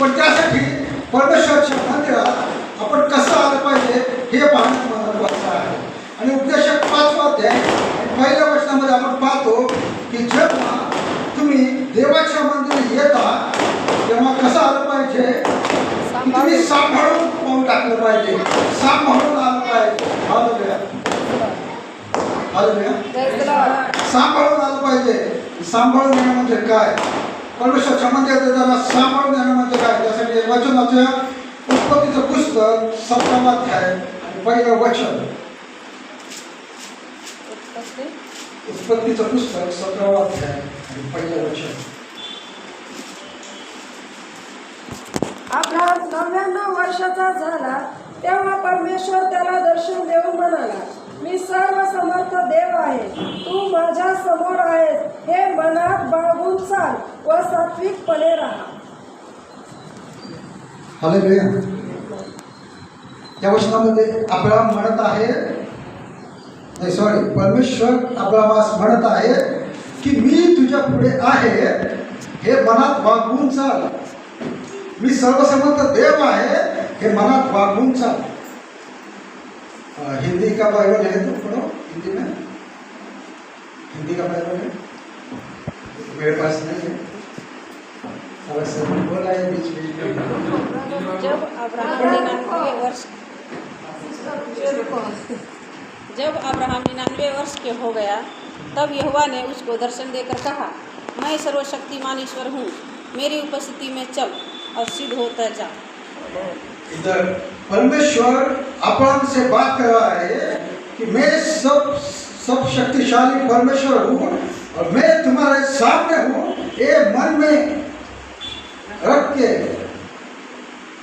पण त्यासाठी परमेश्वरच्या मंदिरात आपण कसं आलं पाहिजे हे पाहणं महत्वाचं आहे. आणि उपदेशक पाचवा अध्याय आणि पहिल्या वचनामध्ये आपण पाहतो की जेव्हा तुम्ही देवाच्या मंदिरात येता तेव्हा कसं आलं पाहिजे? तुम्ही सांभाळून पाऊल टाकलं पाहिजे. सांभाळून आलं पाहिजे. सांभाळून आलं पाहिजे. सांभाळून येणं म्हणजे काय? परमेश्वरच्या मंदिरात येताना सांभाळून येणं म्हणजे काय? त्यासाठी वचनाच्या उत्पत्तीचं पुस्तक अध्याय आणि पहिलं वचन. उत्पत्तीचं पुस्तक सतरावा अध्याय आणि पहिलं वचन. अब्राहम नव्याण्णव वर्षाचा झाला तेव्हा परमेश्वर त्याला दर्शन देऊन म्हणाला मी सर्व समर्थ देव आहे. तू माझ्यासमोर आहेस. हे बाळगून व सात्विकपणे राहा. वचनामध्ये म्हणत आहे सॉरी परमेश्वर अब्रामास म्हणत आहे की मी तुझ्या पुढे आहे, हे मनात वागवून चाल. मी सर्वसमर्थ देव आहे, हे मनात वागवून चाल. हिंदी का बाइबल है तो? हिंदी में हिंदी का बाइबल है मेरे पास नहीं है। बोला है बीच बीच में जब अब्राहम निन्यानवे वर्ष जब अब्राहम निन्यानवे वर्ष के हो गया तब यहोवा ने उसको दर्शन देकर कहा मैं सर्वशक्तिमान ईश्वर हूँ। मेरी उपस्थिति में चल और सिद्ध होता जा। इधर परमेश्वर अपन से बात कर रहा है कि मैं सब सब शक्तिशाली परमेश्वर हूँ। और मैं तुम्हारे सामने हूँ, ये मन में रख के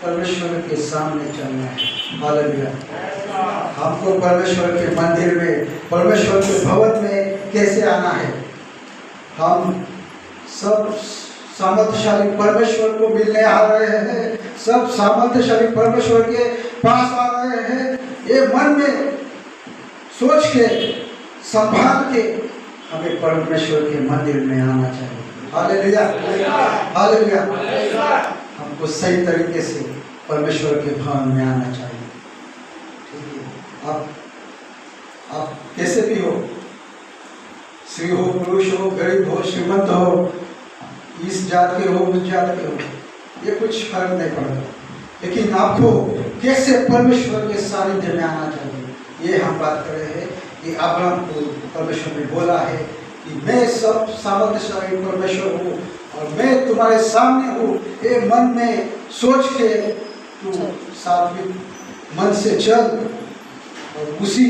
परमेश्वर के सामने चलना है। हमको परमेश्वर के मंदिर में, परमेश्वर के भवन में कैसे आना है? हम सब सामर्थ्यशाली परमेश्वर को मिलने आ रहे हैं। सब सामर्थ्यशाली परमेश्वर के पास आ रहे हैं। ये मन में सोच के, संभाल के हमें परमेश्वर के मंदिर में आना चाहिए। हालेलुया। हालेलुया। हमको सही तरीके से परमेश्वर के भवन में आना चाहिए। ठीक है। आप आप कैसे भी हो, स्त्री हो, पुरुष हो, गरीब हो, श्रीमंत हो, इस जात के हो, उस जात के हो, ये कुछ फ़र्क नहीं पड़ता। लेकिन आपको कैसे परमेश्वर के सानिध्य में आना चाहिए, ये हम बात कर रहे हैं। कि अब्राहम को परमेश्वर ने बोला है कि मैं सब सामर्थ्यशाली परमेश्वर हूँ और मैं तुम्हारे सामने हूँ। ये मन में सोच के तू सात्विक मन से चल और उसी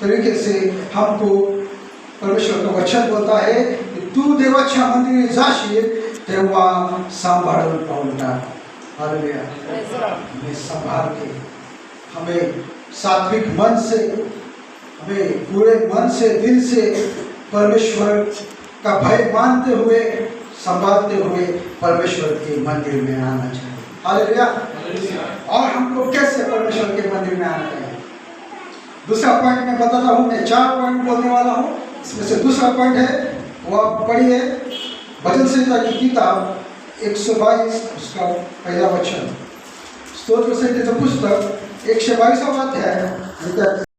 तरीके से हमको परमेश्वर का वचन बोलता है की तू देवाच्या मंदिरी जाशील तेव्हा सांभाळून टाक हालेलुया। हमें संभाल के हमें सात्विक मन से हमें पूरे मन से, दिल से परमेश्वर का भय मानते हुए, संभालते हुए परमेश्वर के मंदिर में आना चाहिए। हालेलुया। और हमको कैसे परमेश्वर के मंदिर में आना चाहिए? दूसरा पॉइंट मैं बताता हूँ, मैं चार पॉइंट बोलने वाला हूँ। इसमें से दूसरा पॉइंट है, वो आप पढ़िए। भजन संहिता की किताब एक सौ बाईस, उसका पहला वचन। स्तोत्र संहितेचं पुस्तक एकशे बावीसावा अध्याय आणि त्या